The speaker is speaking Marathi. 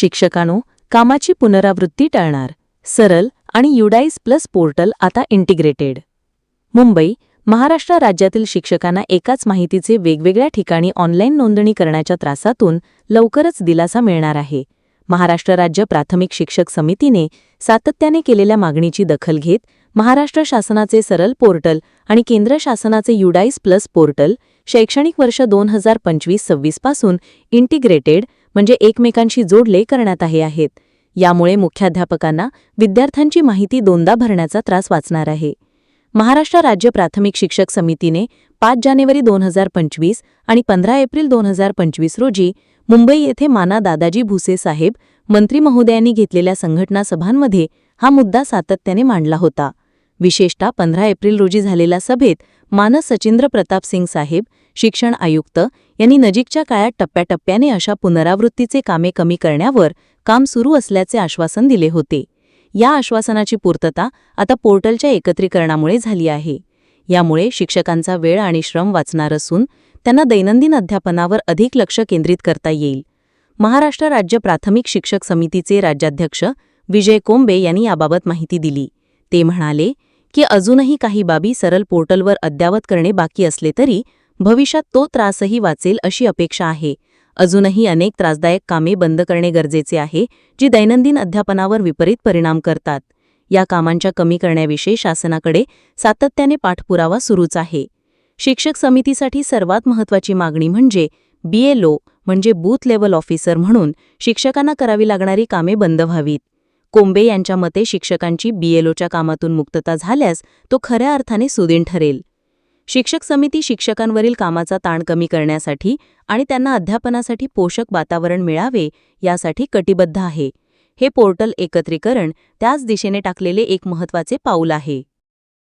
शिक्षकांनो कामाची पुनरावृत्ती टाळणार. सरल आणि युडाईस प्लस पोर्टल आता इंटिग्रेटेड. मुंबई महाराष्ट्र राज्यातील शिक्षकांना एकाच माहितीचे वेगवेगळ्या ठिकाणी ऑनलाईन नोंदणी करण्याच्या त्रासातून लवकरच दिलासा मिळणार आहे. महाराष्ट्र राज्य प्राथमिक शिक्षक समितीने सातत्याने केलेल्या मागणीची दखल घेत महाराष्ट्र शासनाचे सरल पोर्टल आणि केंद्र शासनाचे युडाईस प्लस पोर्टल शैक्षणिक वर्ष दोन हजार पंचवीस सव्वीसपासून इंटिग्रेटेड म्हणजे एकमेकांशी जोडले करण्यात आले आहेत. यामुळे मुख्याध्यापकांना विद्यार्थ्यांची माहिती दोनदा भरण्याचा त्रास वाचणार आहे. महाराष्ट्र राज्य प्राथमिक शिक्षक समितीने पाच जानेवारी दोन हजार पंचवीस आणि पंधरा एप्रिल दोन हजार पंचवीस रोजी मुंबई येथे माना दादाजी भुसे साहेब मंत्री महोदयांनी घेतलेल्या संघटना सभांमध्ये हा मुद्दा सातत्याने मांडला होता. विशेषतः पंधरा एप्रिल रोजी झालेल्या सभेत मानस सचिंद्र प्रताप सिंग साहेब शिक्षण आयुक्त यांनी नजीकच्या काळात टप्प्याटप्प्याने अशा पुनरावृत्तीचे कामे कमी करण्यावर काम सुरू असल्याचे आश्वासन दिले होते. या आश्वासनाची पूर्तता आता पोर्टलच्या एकत्रीकरणामुळे झाली आहे. यामुळे शिक्षकांचा वेळ आणि श्रम वाचणार असून त्यांना दैनंदिन अध्यापनावर अधिक लक्ष केंद्रित करता येईल. महाराष्ट्र राज्य प्राथमिक शिक्षक समितीचे राज्याध्यक्ष विजय कोंबे यांनी याबाबत माहिती दिली. ते म्हणाले की अजूनही काही बाबी सरल पोर्टलवर अद्यावत करणे बाकी असले तरी भविष्यात तो त्रासही वाचेल अशी अपेक्षा आहे. अजूनही अनेक त्रासदायक कामे बंद करणे गरजेचे आहे जी दैनंदिन अध्यापनावर विपरीत परिणाम करतात. या कामांच्या कमी करण्याविषयी शासनाकडे सातत्याने पाठपुरावा सुरूच आहे. शिक्षक समितीसाठी सर्वात महत्त्वाची मागणी म्हणजे बीएलओ म्हणजे बूथ लेव्हल ऑफिसर म्हणून शिक्षकांना करावी लागणारी कामे बंद व्हावीत. कोंबे यांच्या मते शिक्षकांची बीएलओच्या कामातून मुक्तता झाल्यास तो खऱ्या अर्थाने सुदीन ठरेल. शिक्षक समिती शिक्षकांवरील कामाचा ताण कमी करण्यासाठी आणि त्यांना अध्यापनासाठी पोषक वातावरण मिळावे यासाठी कटिबद्ध आहे. हे पोर्टल एकत्रीकरण त्याच दिशेने टाकलेले एक महत्त्वाचे पाऊल आहे.